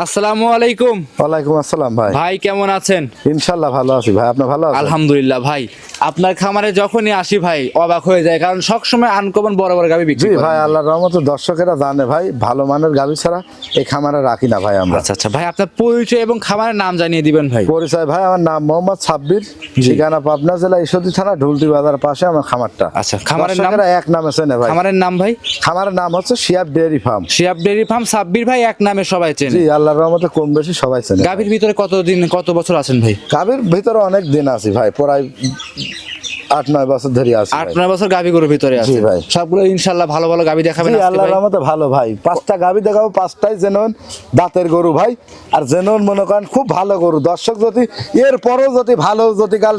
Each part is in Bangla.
আসসালামু আলাইকুম। ওয়ালাইকুম আসসালাম ভাই। ভাই কেমন আছেন? ইনশাল্লাহ ভালো আছি ভাই আপনি ভালো আছেন? আলহামদুলিল্লাহ ভাই। আপনার খামারে যখনই আসি ভাই অবাক হয়ে যায় কারণ সবসময় আনকমন বড় বড় গাবি বিক্রি জি ভাই আল্লাহর রহমতে দর্শকেরা জানে ভাই ভালো মানের গাভী ছাড়া এই খামারে রাখি না ভাই আমরা। আচ্ছা আচ্ছা ভাই আপনার পরিচয় এবং খামারের নাম জানিয়ে দিবেন ভাই। পরিচয় ভাই আমার নাম মোহাম্মদ সাব্বির ঠিকানা পাবনা জেলা ঈশ্বরদী থানা ঢুলটি বাজার পাশে আমার খামারটা। আচ্ছা, খামারের নাম? এক নামে চেনে ভাই। খামারের নাম ভাই? খামারের নাম হচ্ছে Shiab dairy farm. Shiab dairy farm Sabbir ভাই এক নামে সবাই চেনে। জি আল্লাহর রহমতে কম বেশি সবাই চেনে গাভীর ভিতরে কতদিন কত বছর আছেন ভাই? গাভীর ভিতরে অনেক দিন আছি ভাই প্রায় আট নয় বছর ধরে আছি আট নয় বছর গাভী গরুর ভিতরে আছে। ভাই। সবগুলো ইনশাল্লাহ ভালো ভালো গাভী দেখাবেন আল্লাহর? রহমতে ভালো ভাই। পাঁচটা গাভী দেখাবো পাঁচটাই জেনন দাঁতের গরু ভাই। আর জেনন মনে করেন খুব ভালো গরু। দর্শক যদি এর পরেও যদি ভালো যদি কাল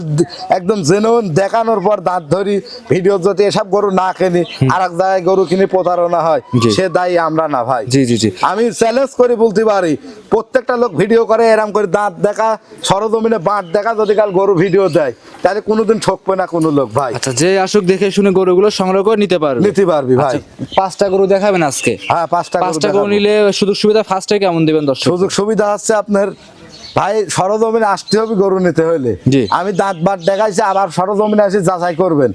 একদম জেনন দেখানোর পর দাঁত ধরি ভিডিও যদি এসব গরু না কিনি আর এক জায়গায় গরু কিনে প্রতারণা হয় সে দায়ী আমরা না ভাই। জি জি জি। আমি চ্যালেঞ্জ করে বলতে পারি প্রত্যেকটা লোক ভিডিও করে এরম করে দাঁত দেখা সরজমিনে বাঁট দেখা যদি কাল গরু ভিডিও দেয় তাহলে কোনোদিন ঠকবে না কোনো লোক ভাই। আচ্ছা যে আসুক দেখে শুনে গরুগুলো সংগ্রহ করে নিতে পারবে। নিতে পারবি ভাই। আচ্ছা, পাঁচটা গরু দেখাবেন আজকে? হ্যাঁ পাঁচটা গরু পাঁচটা গরু নিলে সুযোগ সুবিধা ফার্স্টে কেমন দিবেন দর্শক? সুযোগ সুবিধা হচ্ছে আপনার ভাই সরজমিনে আসতে হবে গরু নিতে হলে। আমি দাঁত বাট দেখাইছি আবার সরজমিনে এসে যাচাই করবেন।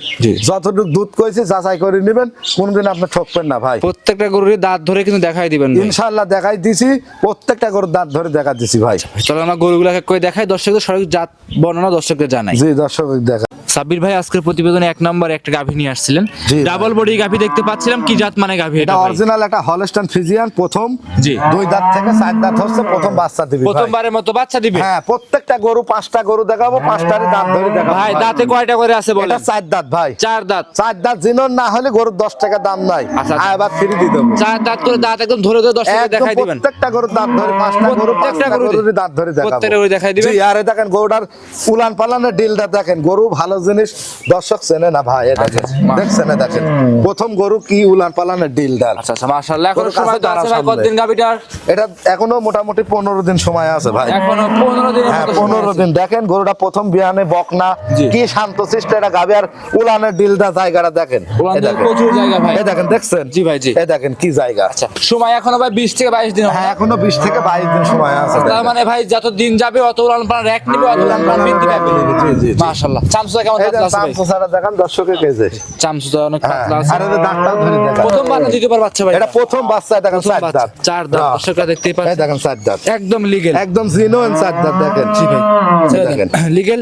যতটুকু দুধ কইছে যাচাই করে নেবেন কোনদিন আপনি ঠকবেন না ভাই প্রত্যেকটা গরুর দাঁত ধরে কিন্তু দেখাই দিবেন ভাই। ইনশাল্লাহ দেখাই দিছি প্রত্যেকটা গরুর দাঁত ধরে দেখা দিছি ভাই চলো আমরা গরুগুলো করে দেখাই দর্শকদের সঠিক জাত বর্ণনা দর্শকদের জানাই জি দর্শক দেখা সাব্বির ভাই আজকের প্রতিবেদনে এক নম্বর একটা গাভী নিয়ে আসছিলেন। ডাবল বডি গাভী দেখতে পাচ্ছিলাম কি জাত মানে গাভী এটা অরিজিনাল একটা হলস্টান ফিজিয়ান প্রথম জি। দুই দাঁত থেকে চার দাঁত হচ্ছে প্রথম বাচ্চা দিবি। প্রথমবারের মতো বাচ্চা দিবে? হ্যাঁ প্রত্যেকটা গরু পাঁচটা গরু দেখাবো পাঁচটারই দাঁত ধরে দেখাবো। ভাই দাঁতে কয়টা করে আছে বলেন? এটা চার দাঁত ভাই। চার দাঁত। চার দাঁত জিনন না হলে গরুর দশ টাকা দাম নাই। আচ্ছা, আচ্ছা। আবার ফ্রি দিয়ে দেবো। চার দাঁত করে দাঁত একদম ধরে ধরে দর্শকদের একদম দেখাই দিবেন। প্রত্যেকটা গরুর দাঁত ধরে পাঁচটা গরু প্রত্যেকটা দাঁত ধরে দেখাবো। প্রত্যেকটা গরু দেখাই দিবেন? জি আরে দেখেন গরুটার উলান পালানের ডিলটা দেখেন। গরু ভালো জিনিস দর্শক চেনে না ভাই এটা আচ্ছা, দেখছেন না দেখেন। প্রথম গরু কি উলান পালানের ডিলটা আচ্ছা আচ্ছা মাশাআল্লাহ। এখন সময় তো আছে ভাই কতদিন গাভীটার? এটা এখনও মোটামুটি পনেরো দিন সময় আছে ভাই। এখনও 15 হ্যাঁ পনেরো দিন। দেখেন গরুটা প্রথম বিয়ানে বকনা। কি শান্ত শিষ্ট এটা গাবে। আর উলানের ডিলটা জায়গাটা দেখেন। দেখেন। প্রচুর জায়গা ভাই। এই দেখেন দেখছেন? জি ভাই, জি। এই দেখেন কি জায়গা। আচ্ছা সময় এখনও ভাই 20 থেকে 22 দিন হ্যাঁ এখনও বিশ থেকে বাইশ দিন সময় আছে। তার মানে ভাই যত দিন যাবে অত উলান পালান র‍্যাক নিবে অত উলান পালান বৃদ্ধি পাবে। জি, জি, জি। মাশাআল্লাহ। চামচুদা কেমন আছে ভাই? দাম সারা কেজে চামচুদা অনেক হ্যাঁ পাতলা আছে। আর এদের দাঁতটাও ধরে দেখান। প্রথমবার না দ্বিতীয়বার বাচ্চা ভাই। এটা প্রথম বাচ্চা দেখেন চার দাঁত। চার দাঁত। হ্যাঁ। দর্শকরা দেখতেই পাচ্ছেন। দেখেন চার দাঁত। একদম লিগেল একদম জিনোয়েন চার দাঁত দেখেন জি ভাই। দেখেন। লিগেল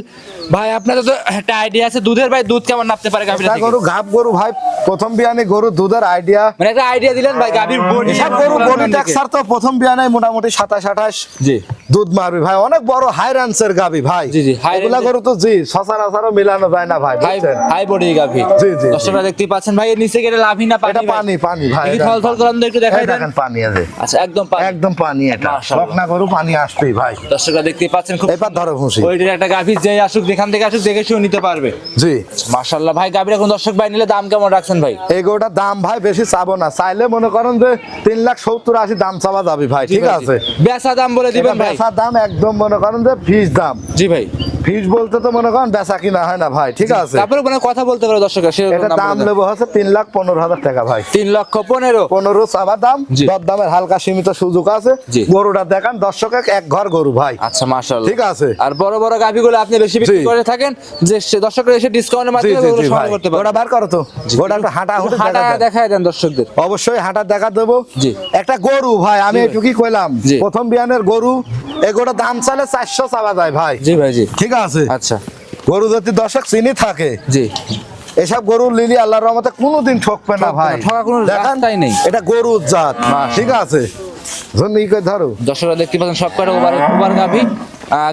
ভাই আপনাদের তো একটা আইডিয়া আছে দুধের ভাই দুধ কেমন নাপতে পারে গাভীর গরু ঘাপ গরু ভাই প্রথম বিয়ানে গরু দুধের আইডিয়া মানে একটা আইডিয়া দিলেন ভাই গাভীর বডি। এসব গরু বডি টেক্সার তো প্রথম বিয়ানে মোটামুটি সাতাশ আঠাশ জি। দুধ মারবে ভাই। অনেক বড় হাই রান্সের গাবি ভাই। জি, জি, এগুলা গরু তো জি সচরাচরও মিলানো যায় না ভাই বুঝছেন? হাই বডি গাভী। জি, জি। দর্শকরা দেখতেই পাচ্ছেন ভাই এর নিচে গেলে লাভই না পানি এটা? পানি পানি ভাই এটা থল থল পানি। একটু দেখাই দেন। দেখেন পানি আছে। আচ্ছা একদম পানি। একদম পানি এটা। বকনা গরু পানি আসবেই ভাই। দর্শকরা দেখতে পাচ্ছেন খুব এবার ধরো খুশি ওইটার একটা গাভী যে আসুক যেখান থেকে আসুক দেখে শুনে নিতে পারবে। জি। মাশাআল্লাহ। ভাই গাভীর এখন দর্শক ভাই নিলে দাম কেমন রাখছেন ভাই। এই গরুটার দাম ভাই বেশি চাবো না। চাইলে মনে করেন যে তিন লাখ সত্তর আশি দাম চাওয়া যাবে ভাই ঠিক আছে? বেচা দাম বলে দিবেন ভাই। বেচা দাম একদম মনে করেন যে ফিস দাম। জি ভাই। ফিস বলতে তো মনে করেন বেচা কিনা হয় না ভাই ঠিক আছে। তারপরে মানে কথা বলতে পারে দর্শকরা সে এটা দাম নেব হচ্ছে তিন লাখ পনেরো হাজার টাকা ভাই। তিন লক্ষ পনেরো। পনেরো দাম দর দামের হালকা সীমিত সুযোগ আছে। গরুটা দেখান দর্শকে এক ঘর গরু ভাই। আচ্ছা ঠিক আছে। আর বড় বড় গাভিগুলো আপনি বেশি বিক্রি করে থাকেন যে দর্শকরা এসে ডিসকাউন্টের জি মাধ্যমে সংগ্রহ করতে পারে ওটা বার করো তো। ওটা একটু হাঁটা হুটে। দেখায় দেন দর্শকদের। অবশ্যই হাঁটা দেখা দেবো। একটা গরু ভাই আমি একটু কি কইলাম। প্রথম বিয়ানের গরু এগুলো দাম চালে চারশো চাওয়া যায় ভাই। জি ভাই জি। ঠিক আছে? আচ্ছা। গরু যদি দশক চিনি থাকে। জি। এসব গরু লিলি আল্লাহর রহমতে কোনোদিন ঠকবে না ভাই। ঠকা কোনো রাস্তাই নেই। এটা গরুর জাত। ঠিক আছে? ধরো? দশরা দেখতে পাচ্ছেন সব কটা ওভার ওভার আহ,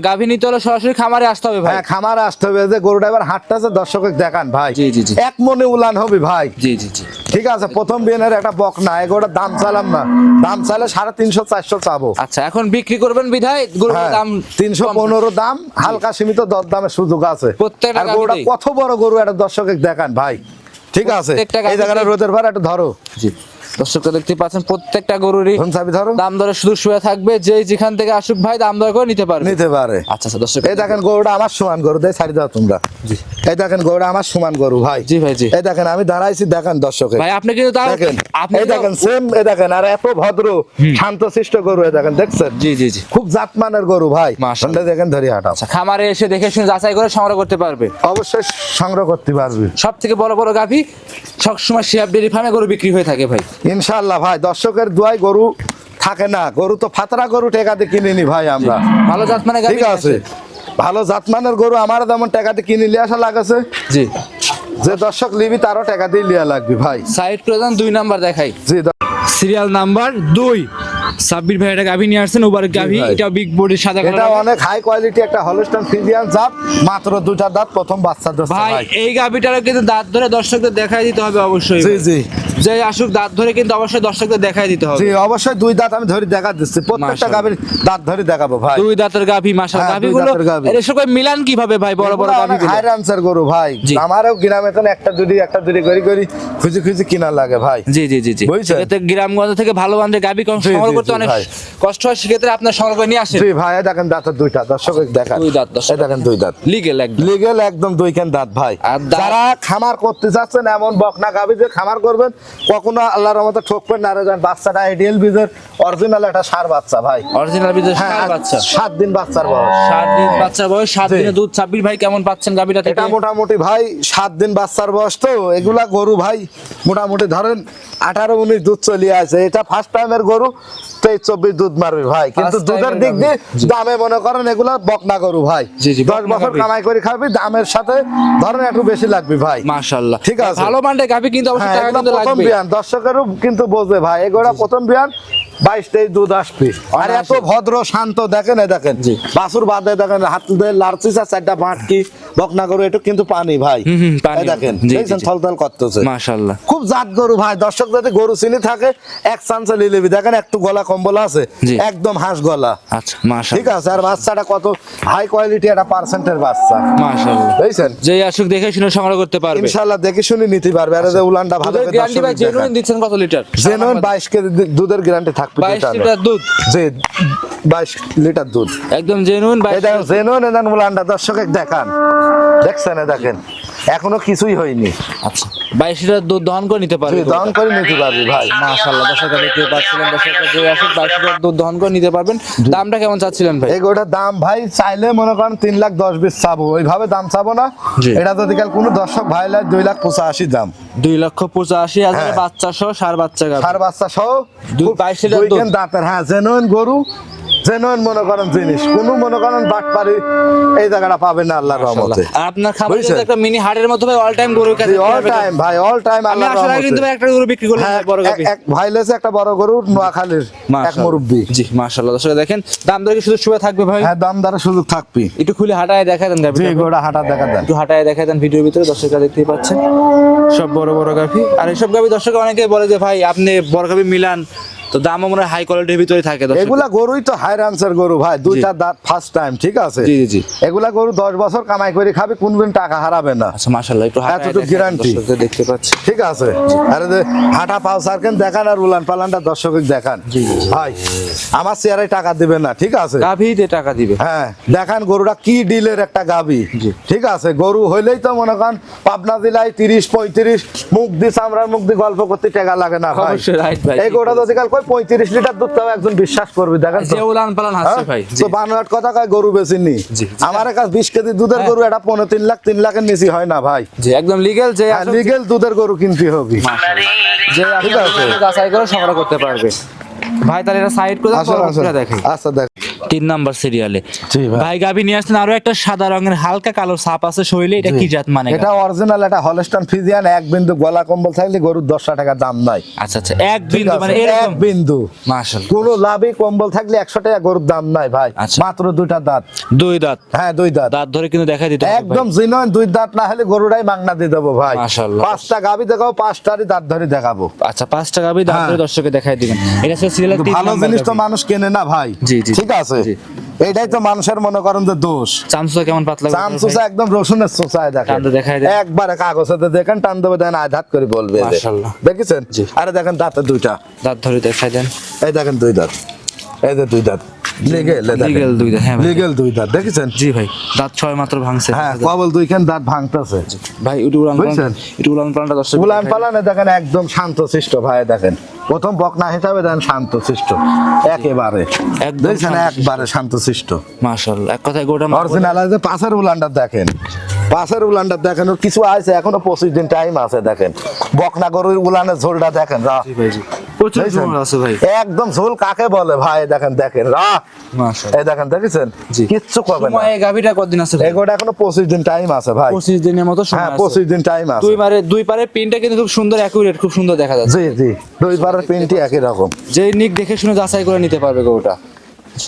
গাভি নিতে হলে সরাসরি খামারে আসতে হবে ভাই। হ্যাঁ খামারে আসতে হবে। যে গরুটা এবার হাটটাছে দর্শক দেখান ভাই। জি, জি, জি। এক মনে উলান হবে ভাই। জি জি জি। ঠিক আছে প্রথম বিয়ানের একটা বক না দাম চালাম না। দাম চাইলে সাড়ে তিনশো চারশো চাবো। আচ্ছা এখন বিক্রি করবেন বিধায় গরুর হ্যাঁ, দাম তিনশো। পনেরো দাম হালকা সীমিত দর দামের সুযোগ আছে। প্রত্যেকটা গরুটা কত বড় গরু একটা দর্শক দেখান ভাই। ঠিক আছে এই জায়গাটা রোদের ভার একটু ধরো। জি। দর্শকরা দেখতে পাচ্ছেন প্রত্যেকটা গরুরই ধরুন দাম দরে শুধু শুয়ে থাকবে যে যেখান থেকে আসুক ভাই দাম দর করে নিতে পারবে। নিতে পারে। আচ্ছা আচ্ছা দর্শক এই দেখেন গরুটা আমার সমান গরু দেয় ছাড়ি দাও তোমরা। জি। এই দেখেন গরুটা আমার সমান গরু ভাই। জি ভাই জি। এই দেখেন আমি দাঁড়াইছি দেখেন দর্শকে। ভাই আপনি কিন্তু তাও দেখেন আপনি এই দেখেন সেম এই দেখেন আর এত ভদ্র শান্তশিষ্ট গরু এই দেখেন দেখছেন? জি জি জি। খুব জাতমানের গরু ভাই। মাশাআল্লাহ। দেখেন ধরি হাঁটাও আচ্ছা খামারে এসে দেখে শুনে যাচাই করে সংগ্রহ করতে পারবে। অবশ্যই সংগ্রহ করতে পারবে। সব থেকে বড় বড় গাভি সবসময় শিয়াব ডেরি ফার্মে গরু বিক্রি হয়ে থাকে ভাই। ইনশাআল্লাহ ভাই দর্শকের দুয়াই গরু থাকে না। গরু তো ফাতরা গরু টেকাতে কিনিনি ভাই আমরা। ভালো জাত মানে ঠিক আছে। ভালো জাত মানের গরু আমার যেমন টাকাতে কিনে নিয়ে আসা লাগেছে। জি। যে দর্শক নিবি তারও টাকা দিয়ে লিয়া লাগবে ভাই। সাইড করে দুই নাম্বার দেখাই। জি সিরিয়াল নাম্বার দুই। সাব্বির ভাই এটা গাভি নিয়ে আসছেন ওবার গাভি এটা বিগ বডির সাদা এটা অনেক হাই কোয়ালিটি একটা হলস্টাইন ফিজিয়ান জাত মাত্র দুটা দাঁত প্রথম বাচ্চা দোস্ত ভাই এই গাভিটারও কিন্তু দাঁত ধরে দর্শকদের দেখাই দিতে হবে অবশ্যই জি জি। যে আসুক দাঁত ধরে কিন্তু অবশ্যই দর্শকদের দেখাই দিতে হবে। জি অবশ্যই দুই দাঁত আমি ধরে দেখা দিচ্ছি। প্রত্যেকটা। গাভীর দাঁত ধরে দেখাবো ভাই। দুই দাঁতের গাভি মাশাল হ্যাঁ, গাভিগুলো সঙ্গে মিলান কীভাবে ভাই বড় বড় গাভি হাই রানসার গরু ভাই। আমারও গ্রামে তো একটা দুটি একটা দুটি করে করে খুঁজে খুঁজে কিনা লাগে ভাই। জি জি জি জি? সেক্ষেত্রে গ্রামগঞ্জ থেকে ভালো গাভি কম সংগ্রহ করতে অনেক কষ্ট হয় সেক্ষেত্রে আপনার সংগ্রহ নিয়ে আসেন। জি ভাই দেখেন দাঁতের দুইটা দর্শক দেখান। দুই দাঁত, দর্শক। দেখেন দুই দাঁত। লিগেল একদম। লিগেল একদম দুই কেন দাঁত ভাই। যারা খামার করতে এমন বকনা গাভি যে খামার করবেন কখনো আল্লাহর মতো ঠকবেন না রে বাচ্চাটা আইডিয়াল বীজের অরিজিনাল একটা সার বাচ্চা ভাই। অরিজিনাল বিদেশ হ্যাঁ ষাঁড় বাচ্চা। সাত দিন বাচ্চার বয়স। দিন বাচ্চার বয়স দিনে দুধ ছাব্বিশ ভাই কেমন পাচ্ছেন থেকে? এটা মোটামুটি ভাই সাত দিন বাচ্চার বয়স তো। এগুলা গরু ভাই মোটামুটি ধরেন আঠারো উনিশ দুধ চলিয়ে আছে। এটা ফার্স্ট টাইমের গরু। তেইশ চব্বিশ দুধ মারবে ভাই। কিন্তু দুধের দিক দিয়ে দামে মনে করেন এগুলা বকনা গরু ভাই। দশ বছর কামাই করে খাবি দামের সাথে ধরেন একটু বেশি লাগবে ভাই। মাশাআল্লাহ। ঠিক আছে। ভালো কিন্তু অবশ্যই হ্যাঁ টাকা কিন্তু প্রথম বিয়ান দর্শকেরও কিন্তু বোঝে ভাই এগুলা প্রথম বিয়ান বাইশ তেইশ দুধ আসবে। আর এত ভদ্র শান্ত দেখেন দেখেন। বাসুর বাদে দেখেন হাত দিয়ে লাড়ছিস আর চারটা বাঁটকি। বকনা গরু এটা কিন্তু পানি ভাই। দেখেন দেখছেন থলথল করতেছে। মাশাআল্লাহ। খুব জাত গরু ভাই। দর্শক যদি গরু চিনি থাকে এক চান্সে লিয়ে নিবি। দেখেন একটু গলা কম্বল আছে একদম হাঁস গলা। আচ্ছা ঠিক আছে আর বাচ্চাটা কত হাই কোয়ালিটি একটা পার্সেন্টের বাচ্চা। মাশাআল্লাহ। বুঝছেন যেই আসুক দেখে শুনে সংগ্রহ করতে পারবে। ইনশাল্লাহ দেখে শুনে নিতে পারবে। আর যে উলানটা ভালো করে গ্যারান্টি ভাই জেনুইন দিচ্ছেন কত লিটার জেনুইন বাইশ কেজি দুধের গ্যারান্টি থাকবে 22 লিটার দুধ? জি। বাইশ লিটার দুধ। একদম জেনুইন এই দেখেন জেনুইন এদান উলানটা দর্শক দেখান। দেখছেন দেখেন এখনও কিছুই হয়নি। আচ্ছা 22 লিটার দুধ দহন করে নিতে পারবে দাম করে নিতে পারবি ভাই মাশাআল্লাহ দর্শকরা দেখতে পাচ্ছিলেন দর্শকরা যে আসুক 22 লিটার দুধ দহন করে নিতে পারবেন। দামটা কেমন চাচ্ছিলেন ভাই? এই গোটার দাম ভাই চাইলে মনে করেন তিন লাখ দশ বিশ চাবো ওইভাবে দাম চাবো না। এটা যদি কাল কোনো দর্শক ভাই লাগে দুই লাখ পঁচাশি দাম। দুই লক্ষ পঁচাশি হাজার হ্যাঁ। বাচ্চা সহ সার বাচ্চা সার বাচ্চা সহ 22 লিটার দাঁতের হ্যাঁ জেনুইন গরু। জেনুইন মনে করেন জিনিস। কোনো মনে করেন বাট পারি এই জায়গাটা পাবেন না আল্লাহর রহমতে। আপনার খামারে একটা মিনি হাটের মতো ভাই অল টাইম গরুর কাছে অল টাইম ভাই অল টাইম আমি আল্লাহর আসার আগে কিন্তু একটা গরু বিক্রি করলাম হ্যাঁ বড় গাভী। এক ভাই লেছে একটা বড় গরু নোয়াখালীর এক। মুরব্বী। জি মাশাআল্লাহ। দর্শক দেখেন দাম দরে কি শুধু শুয়ে থাকবে ভাই? হ্যাঁ দাম দ্বারা সুযোগ থাকবি। একটু খুলে হাঁটায় দেখা দেন গাভী জি হাঁটা দেখা দেন। একটু হাঁটায় দেখা দেন ভিডিওর ভিতরে দর্শকরা দেখতেই পাচ্ছেন। সব বড় বড় গাভী। আর এইসব গাভী দর্শক অনেকে বলে যে ভাই আপনি বড় গাভী মিলান। তো দামও মনে হয় হাই কোয়ালিটির ভিতরে থাকে এগুলা গরুই তো হাই রানসার গরু ভাই দুইটা দাঁত ফার্স্ট টাইম ঠিক আছে? জি জি এগুলা গরু দশ বছর কামাই করে খাবি কোনদিন টাকা হারাবে না। আচ্ছা মাশাআল্লাহ একটু হাঁটায় এতটুকু। দর্শকদের দেখতে পাচ্ছি। ঠিক আছে? আরে যে হাঁটা পাও সার্কেন দেখান আর উলান পালানটা দর্শক দেখান। জি। ভাই আমার চেয়ারে টাকা দিবেন না ঠিক আছে? গাভী দিয়ে টাকা দিবে। হ্যাঁ দেখান গরুটা কি ডিলের একটা গাবি জি। ঠিক আছে গরু হইলেই তো মনে করেন পাবনা জেলায় তিরিশ পঁয়ত্রিশ মুখ দি চামড়ার মুখ দি গল্প করতে টাকা লাগে না ভাই। এই গরুটা যদি কাল কই পঁয়ত্রিশ লিটার দুধ তাও একজন বিশ্বাস করবে দেখেন। উলান পালান হাসছে হ্যাঁ? ভাই তো বানোয়াট কথা কয় গরু বেচিনি। আমার কাছে বিশ কেজি দুধের হ্যাঁ। গরু এটা পনেরো তিন লাখ তিন লাখের নিচে হয় না ভাই। যে একদম লিগ্যাল যে লিগেল দুধের গরু কিনতে হবে। যে আপনি যাচাই করে সংগ্রহ করতে পারবে। ভাই তাহলে এটা সাইড করে আসুন আসুন। দেখে আচ্ছা দেখ তিন নাম্বার সিরিয়ালে ভাই। গাভী নিয়ে আসছেন আরও একটা সাদা রঙের হালকা কালো সাপ আছে শরীরে এটা কি জাত মানে এটা অরিজিনাল একটা হলস্টান ফিজিয়ান এক বিন্দু গলা কম্বল থাকলে গরুর দশটা টাকা দাম নাই। আচ্ছা আচ্ছা এক বিন্দু মানে এক বিন্দু। মাশাআল্লাহ। কোন লাভই কম্বল থাকলে একশো টাকা গরুর দাম নাই ভাই আচ্ছা। মাত্র দুইটা দাঁত। দুই দাঁত? হ্যাঁ দুই দাঁত। দাঁত ধরে কিন্তু দেখা দিতে একদম জিনন দুই দাঁত না হলে গরুটাই মাংনা দিয়ে দেবো ভাই। মাশাআল্লাহ। পাঁচটা গাবি দেখাবো পাঁচটারই দাঁত ধরে দেখাবো। আচ্ছা পাঁচটা গাভী দাঁত হ্যাঁ। ধরে দর্শকে দেখাই দিবেন। এটা তিন ভালো জিনিস তো মানুষ কেনে না ভাই। জি, জি। ঠিক আছে? জি। এটাই তো মানুষের মনে করেন যে দোষ। চামচুসা কেমন পাতলা চামচুসা একদম রসুনের চুচায় দেখেন। একবারে কাগজে দেখেন টান দেবে দেন আধাত করে বলবে। দেখেছেন? আরে দেখেন দাঁতে দুইটা। দাঁত ধরে দেখাই দেন। এই দেখেন দুই দাঁত। এই যে দুই দাঁত। লিগেল লিগেল দুই দাঁত, হ্যাঁ লিগেল দুই দাঁত দেখেছেন? জি ভাই দাঁত ছয় মাত্র ভাঙছে। হ্যাঁ কবল দুইখান দাঁত ভাঙতেছে। ভাই ইউটিউব উলান বুঝছেন? ইউটিউব উলান পালানটা দর্শক গুলাম পালানে দেখেন একদম শান্ত শিষ্ট ভাই দেখেন। প্রথম বকনা হিসাবে দেখেন শান্ত শিষ্ট একেবারে। দেখছেন? একবারে শান্ত মাশাআল্লাহ এক কথায় গোটা অরিজিনাল আছে পাশের উলান্ডার দেখেন। পাশের উলান্ডার দেখেন ওর কিছু আছে এখনও পঁচিশ দিন টাইম আছে দেখেন। বকনা গরুর উলানের ঝোলটা দেখেন জি ভাই জি। প্রচুর দেখছেন? আছে ভাই। একদম ঝোল কাকে বলে? ভাই দেখেন দেখেন রা! এই দেখেন দেখেছেন? কিচ্ছু করবে না। এই কতদিন আছে এখনও পঁচিশ দিন টাইম আছে ভাই। পঁচিশ দিনের মতো সময় হ্যাঁ আছে। দিন টাইম আছে। দুই পারে দুই পারে পিনটা কিন্তু খুব সুন্দর অ্যাকুরেট খুব সুন্দর দেখা যাচ্ছে। জি জি। দুই পারের পিনটি একই রকম। যে নিক দেখে শুনে যাচাই করে নিতে পারবে গরুটা।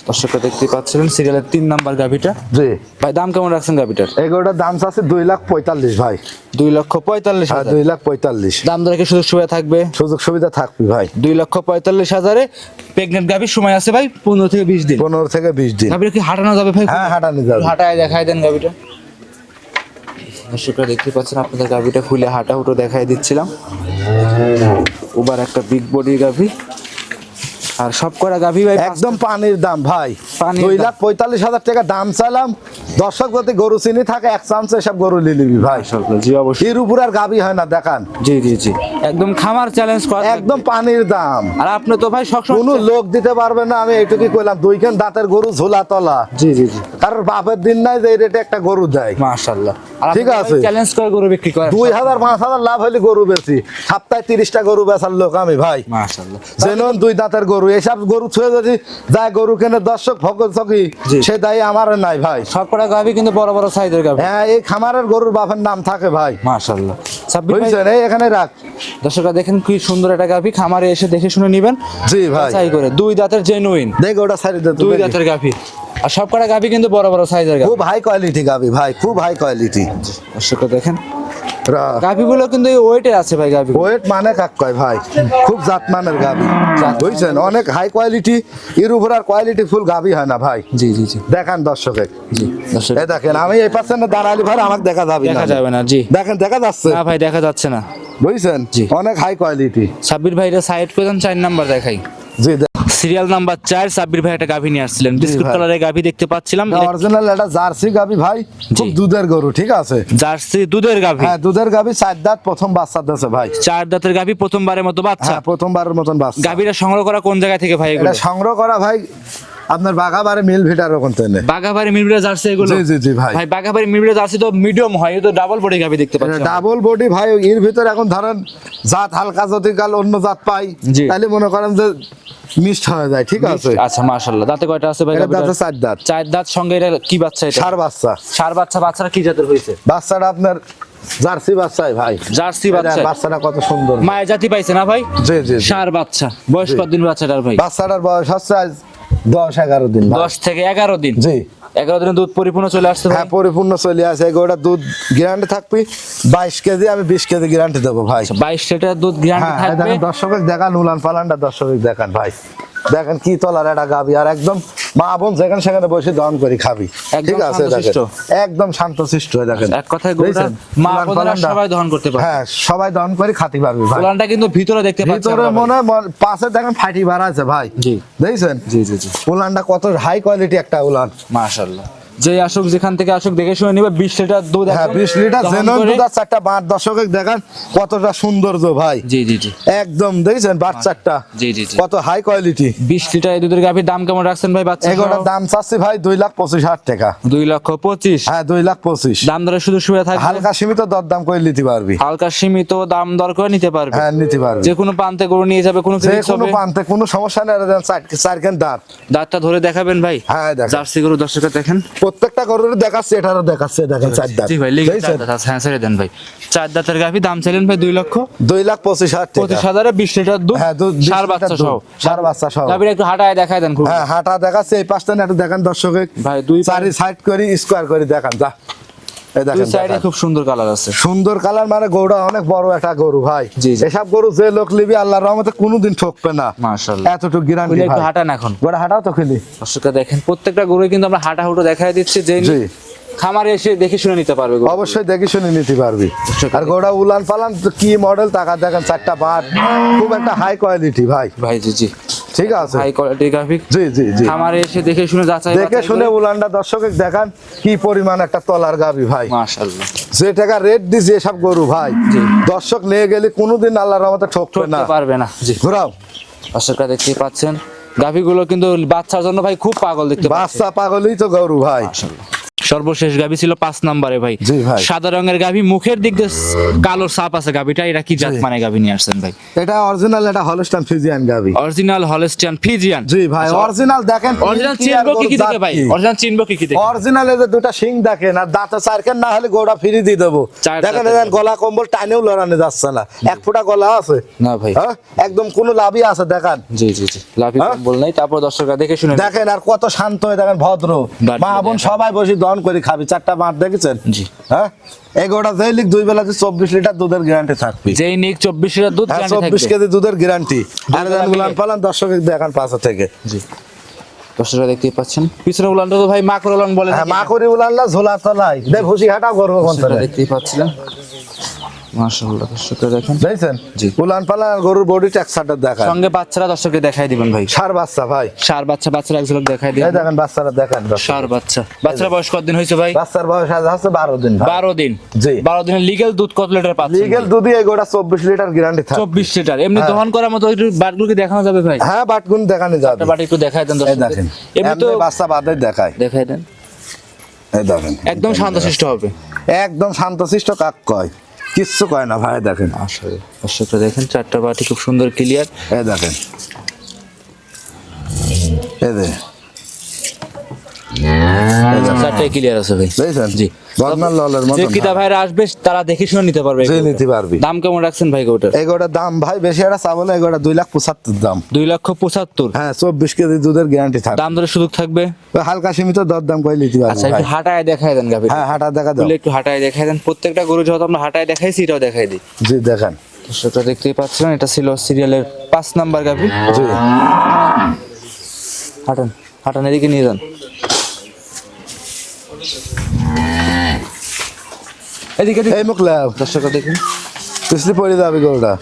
দর্শকরা দেখতে পাচ্ছিলেন সিরিয়ালের তিন নাম্বার গাভিটা। জি। ভাই দাম কেমন রাখছেন গাভিটার? এগুলোটার দাম আছে দুই লাখ পঁয়তাল্লিশ ভাই। দুই লক্ষ পঁয়তাল্লিশ হ্যাঁ হাজার। দুই লাখ পঁয়তাল্লিশ। দাম দরে কি সুযোগ সুবিধা থাকবে? সুযোগ সুবিধা থাকবে ভাই। দুই লক্ষ পঁয়তাল্লিশ হাজারে প্রেগনেন্ট গাভির সময় আছে ভাই পনেরো থেকে বিশ দিন। পনেরো থেকে বিশ দিন। গাভিটা কি হাঁটানো যাবে ভাই? হ্যাঁ হাঁটানি যাবে। হাঁটায় দেখাই দেন গাভিটা। দর্শকরা দেখতে পাচ্ছেন আপনাদের গাভিটা খুলে হাঁটা হুটো দেখাই দিচ্ছিলাম। উবার একটা বিগ বডির গাভি। আর সব করা গাভি ভাই একদম পানির দাম ভাই। দুই লাখ পঁয়তাল্লিশ হাজার টাকা দাম চাইলাম। দর্শক যদি গরু চিনি থাকে এক চান্স এসব গরু নিবি ভাই। জি অবশ্যই। এর উপর আর গাভী হয় না দেখান। জি জি জি। একদম খামার চ্যালেঞ্জ করা একদম পানির দাম। আর আপনি তো ভাই সব কোন লোক দিতে পারবে না আমি এইটুকুই কইলাম দুইখান দাঁতের গরু ঝোলা তলা জি জি জি। কারোর বাপের দিন নাই যে রেটে একটা গরু দেয় মাশাআল্লাহ। ঠিক আছে। চ্যালেঞ্জ করে গরু বিক্রি করে দুই হাজার পাঁচ হাজার লাভ হলে গরু বেশি সপ্তাহে তিরিশটা গরু বেচার লোক আমি ভাই। মাশাআল্লাহ। যেন দুই দাঁতের গরু। এসব গরু ছুঁয়ে যদি যায় গরু কেনে দর্শক ভগত সকি সে দায়ী আমার নাই ভাই। সব কটা গাভি কিন্তু বড় বড় সাইজের গাভি। হ্যাঁ এই খামারের গরুর বাপের নাম থাকে ভাই। মাশাআল্লাহ। বুঝছেন? এই এখানে রাখ। দর্শকরা দেখেন কি সুন্দর একটা গাভি। খামারে এসে দেখে শুনে নেবেন। জি ভাই। চাই করে। দুই দাঁতের জেনুইন দেখ ওটা সাইড দুই দাঁতের গাভি। আর সব কটা গাভি কিন্তু বড় বড় সাইজের খুব হাই কোয়ালিটি গাবি ভাই খুব হাই কোয়ালিটি দর্শকরা দেখেন। গাভিগুলো কিন্তু ওয়েটে আছে ভাই গাভি ওয়েট মানে কাক কয় ভাই? খুব জাতমানের গাবি বুঝছেন? অনেক হাই কোয়ালিটি এর উপর আর কোয়ালিটি ফুল গাবি হয় না ভাই। জি জি জি। দেখান দর্শকে। জি দর্শক। এই দেখেন আমি এই পাশে দাঁড়ালি ভাই আমাকে দেখা যাবে না। দেখা যাবে না জি। দেখেন দেখা যাচ্ছে। না ভাই দেখা যাচ্ছে না। বুঝছেন? জি। অনেক হাই কোয়ালিটি সাব্বির ভাই এটা সাইড করে চার নাম্বার দেখাই। জি সিরিয়াল নাম্বার চার সাব্বির ভাই একটা গাভী নিয়ে আসছিলেন। বিস্কুট। কালারের গাভী দেখতে পাচ্ছিলাম। অরিজিনাল এটা জার্সি গাভী ভাই খুব দুধের গরু ঠিক আছে? জার্সি দুধের গাভী। হ্যাঁ দুধের গাভী চার দাঁত প্রথম বাচ্চা দিয়েছে ভাই। চার দাঁতের গাভী প্রথমবারের মতো বাচ্চা। হ্যাঁ প্রথমবারের মতন বাচ্চা। গাভীরা সংগ্রহ করা কোন জায়গা থেকে ভাই এগুলো? এটা সংগ্রহ করা ভাই আপনার বাঘাবারে মিল ভিটার ওখান থেকে। বাঘাবাড়ি মিরবিরা জার্সি এগুলো? জি জি জি ভাই। ভাই বাঘাবাড়ি মিরবিরা জার্সি তো মিডিয়াম হয় তো ডাবল বডি গাভি দেখতে পাচ্ছি আমরা। ডাবল বডি ভাই এর ভিতর এখন ধরেন জাত হালকা যদি কাল অন্য জাত পাই। তাহলে মনে করেন যে মিক্সড হয়ে যায় ঠিক আছে? আচ্ছা মাশাআল্লাহ। দাঁতে কয়টা আছে ভাই দাঁতে? চার দাঁত। চার দাঁত সঙ্গে এটা কি বাচ্চা এটা? সার বাচ্চা। সার বাচ্চা বাচ্চারা কি জাতের হয়েছে বাচ্চাটা আপনার জার্সি বাচ্চাই ভাই। জার্সি বাচ্চা বাচ্চাটা কত সুন্দর। মায়ের জাতি পাইছে না ভাই? জি জি। সার বাচ্চা। বয়স কত দিন বাচ্চাটার ভাই? বাচ্চাটার বয়স হচ্ছে দশ এগারো দিন দশ থেকে এগারো দিন? জি। এগারো দিনে দুধ পরিপূর্ণ চলে আসছে হ্যাঁ পরিপূর্ণ চলে আসে। গোটা দুধ গ্যারান্টি থাকবি। বাইশ কেজি আমি বিশ কেজি গ্যারান্টি দেবো ভাই। বাইশ লিটার দুধ গ্যারান্টি হ্যাঁ থাকবে দেখেন দর্শকের দেখান উলান পালানটা দর্শকের দেখান ভাই। দেখেন কি তলার একটা গাবি আর একদম মা বোন যেখানে সেখানে বসে করে খাবি। ঠিক আছে একদম শান্ত সৃষ্ট হয়ে দেখেন। এক কথায় গরুটা মা সবাই দহন করতে পারে। হ্যাঁ সবাই দহন করে খাতি পারবে ভাই। কিন্তু ভিতরে দেখতে পাচ্ছেন ভিতরে মনে হয় পাশে দেখেন ফাটি ভরা আছে ভাই। জি। দেখছেন? জি জি জি। উলানটা কত হাই কোয়ালিটি একটা উলান। মাশাআল্লাহ। যে আসুক যেখান থেকে আসুক দেখে শুনে নিবে। বিশ লিটার দুধ হ্যাঁ বিশ লিটার জেনন দুধ আর চারটা বাঁট দর্শকের দেখান কতটা সৌন্দর্য ভাই। জি জি জি। একদম দেখছেন? বাট চারটা। জি জি জি। কত হাই কোয়ালিটি বিশ লিটার এই দুধের গাভীর দাম কেমন রাখছেন ভাই বাচ্চা এগুলোর দাম চাচ্ছি ভাই দুই লাখ পঁচিশ হাজার টাকা। দুই লক্ষ পঁচিশ। হ্যাঁ দুই লাখ পঁচিশ। দাম দরে শুধু সুবিধা থাকবে? হালকা সীমিত দর দাম করে নিতে পারবি। হালকা সীমিত দাম দর করে নিতে পারবে? হ্যাঁ নিতে পারবি। যে কোনো প্রান্তে গরু নিয়ে যাবে কোনো যে কোনো প্রান্তে কোনো সমস্যা নেই চার- চারখান দাঁত। দাঁতটা ধরে দেখাবেন ভাই। হ্যাঁ জার্সি গরু দর্শকের দেখেন। প্রত্যেকটা গরুর দেখাচ্ছে এটারও দেখাচ্ছে দেখেন চার দাঁত। জি ভাই লিখে চার দাঁত হ্যাঁ ছেড়ে দেন ভাই। চার দাঁতের গাভি দাম চাইলেন ভাই দুই লক্ষ? দুই লাখ পঁচিশ হাজার পঁচিশ হাজারে বিশ লিটার দুধ হ্যাঁ দুধ সার বাচ্চা সহ সার বাচ্চা সহ গাভির একটু হাঁটায় দেখায় দেন খুব। হ্যাঁ হাঁটা দেখাচ্ছে এই পাঁচটা একটু দেখান দর্শকে। ভাই দুই চারি সাইড করি স্কোয়ার করে দেখান যা। দেখেন, সাইডে খুব সুন্দর কালার আছে। সুন্দর কালার মানে গরুটা অনেক বড় একটা গরু ভাই। এসব গরু যে লোক লিবি আল্লাহর রহমতে কোনোদিন ঠকবে না। মাশাআল্লাহ। এতটুকু একটু হাঁটান এখন। গোটা হাঁটাও তো খুলি। দর্শকরা দেখেন প্রত্যেকটা গরু কিন্তু আমরা হাঁটা হুটো দেখাই দিচ্ছি যে খামারে এসে দেখে শুনে নিতে পারবে অবশ্যই দেখে শুনে নিতে পারবি। আর গোড়া উলান পালান কি মডেল টাকা দেখেন চারটা বাট খুব একটা হাই কোয়ালিটি ভাই। ভাই জি জি। ঠিক আছে। হাই কোয়ালিটি গ্রাফিক জি জি জি। খামারে এসে দেখে শুনে যাচাই দেখে শুনে উলানটা দর্শকে দেখান কি পরিমাণ একটা তলার গাবি ভাই। মাশাআল্লাহ। যে টাকা রেট দিছে গরু ভাই। দর্শক নিয়ে গেলে কোনোদিন আল্লাহর রহমতে ঠকবে না। পারবে না। জি। ঘোরাও। দর্শকরা দেখতেই পাচ্ছেন। গাভিগুলো কিন্তু বাচ্চার জন্য ভাই খুব পাগল দেখতে বাচ্চা পাগলই তো গরু ভাই। মাশাআল্লাহ। সর্বশেষ গাভি ছিল পাঁচ নম্বরে ভাই। ভাই। সাদা রঙের গাভি মুখের দিক দিয়ে কালো সাপ আছে গাভিটা এটা কি জাত মানে গাভি নিয়ে আসছেন ভাই? এটা অরিজিনাল এটা হলস্টান ফিজিয়ান গাবি অরিজিনাল হলস্টিয়ান ফিজিয়ান জি ভাই অরিজিনাল দেখেন অরিজিনাল চিনবো কি কি দেখে ভাই? অরিজিনাল চিনবো কি কি দেখে? অরিজিনাল এদের দুটা শিং দেখেন আর দাঁতে চারকেন না হলে গোড়া ফিরি দিয়ে দেবো। দেখেন এদের গলা কম্বল টানেও লড়ানো যাচ্ছে না। এক ফুটা গলা আছে। না ভাই। হ্যাঁ? একদম কোনো লাভই আছে দেখান। জি জি জি। লাভি হ্যাঁ? বল নাই তারপর দর্শকরা দেখে শুনে দেখেন আর কত শান্ত হয়ে দেখেন ভদ্র। মা বোন সবাই বসে দহন করে খাবি চারটা মাঠ দেখেছেন? জি। হ্যাঁ? এগারোটা যেই লিখ দুই বেলাতে চব্বিশ লিটার দুধের গ্যারান্টি থাকবে। যেই নিক চব্বিশ লিটার দুধ হ্যাঁ চব্বিশ কেজি দুধের গ্যারান্টি আর বেলা গুলান। পালান দর্শক দেখান পাশে থেকে। জি। দর্শকরা দেখতে পাচ্ছেন। পিছনে উলানটা তো ভাই মাকড় উলান বলে হ্যাঁ মাকড়ি উলানলা ঝোলা তলায়। দেখ ঘুষি হাঁটা গর্ব দেখতেই পাচ্ছিলেন মাশাআল্লাহ দর্শকরা দেখেন। দেখছেন? জি। উলান পালান গরুর বডি টেক্সারটা দেখান। সঙ্গে বাচ্চারা দর্শককে দেখাই দিবেন ভাই। সার বাচ্চা ভাই। সার বাচ্চা বাচ্চারা এক ঝলক দেখাই এই দিবেন দেখেন বাচ্চারা দেখেন সার বাচ্চা। বাচ্চারা বয়স কতদিন হয়েছে ভাই? বাচ্চার বয়স আজ আছে বারো দিন ভাই। বারো দিন। জি। বারো দিনের লিগেল দুধ কত লিটার পাচ্ছেন লিগেল দুধই এই গোটা চব্বিশ লিটার গ্যারান্টি থাকে চব্বিশ লিটার এমনি হ্যাঁ। দহন করার মতো একটু বাটগুলোকে দেখানো যাবে ভাই? হ্যাঁ বাটগুন দেখানি যাবে। বাট একটু দেখাই দেন এই। দেখেন এমনি তো বাচ্চা বাদে দেখায় দেখাই দেন। এই দেখেন। একদম শান্তশিষ্ট হবে। একদম শান্তশিষ্ট কাক কয়। কিচ্ছু কয় না ভাই দেখেন। আসলে দর্শকরা দেখেন চারটা বাটি খুব সুন্দর ক্লিয়ার এ দেখেন। এ দে চারটাই ক্লিয়ার আছে ভাই। দেখছেন? জি। বদনার ললের যে কিতা ভাইরা আসবে তারা দেখে শুনে নিতে পারবে যে নিতে পারবি। দাম কেমন রাখছেন ভাই গোটার এগোটা দাম ভাই বেশি একটা চাবলে এগোটা দুই লাখ পঁচাত্তর দাম। লক্ষ হ্যাঁ চব্বিশ কেজি দুধের গ্যারান্টি থাকে দাম ধরে সুযোগ থাকবে? হালকা সীমিত দর দাম করে নিতে পারবি আচ্ছা একটু হাঁটায় দেখাই দেন হ্যাঁ হাঁটা দেখা দাও। একটু হাঁটায় দেন। প্রত্যেকটা গরু যত আমরা হাঁটায় দেখাইছি এটাও দেখাই দিই। জি দেখেন। সেটা দেখতেই পাচ্ছেন এটা ছিল সিরিয়ালের পাঁচ নাম্বার গাভি। জি। হাঁটান হাঁটান এদিকে নিয়ে যান। এদিকে এদিকে। এই মুখ লাভ দর্শকরা দেখুন পিছলি পড়ে যাবে গরুটা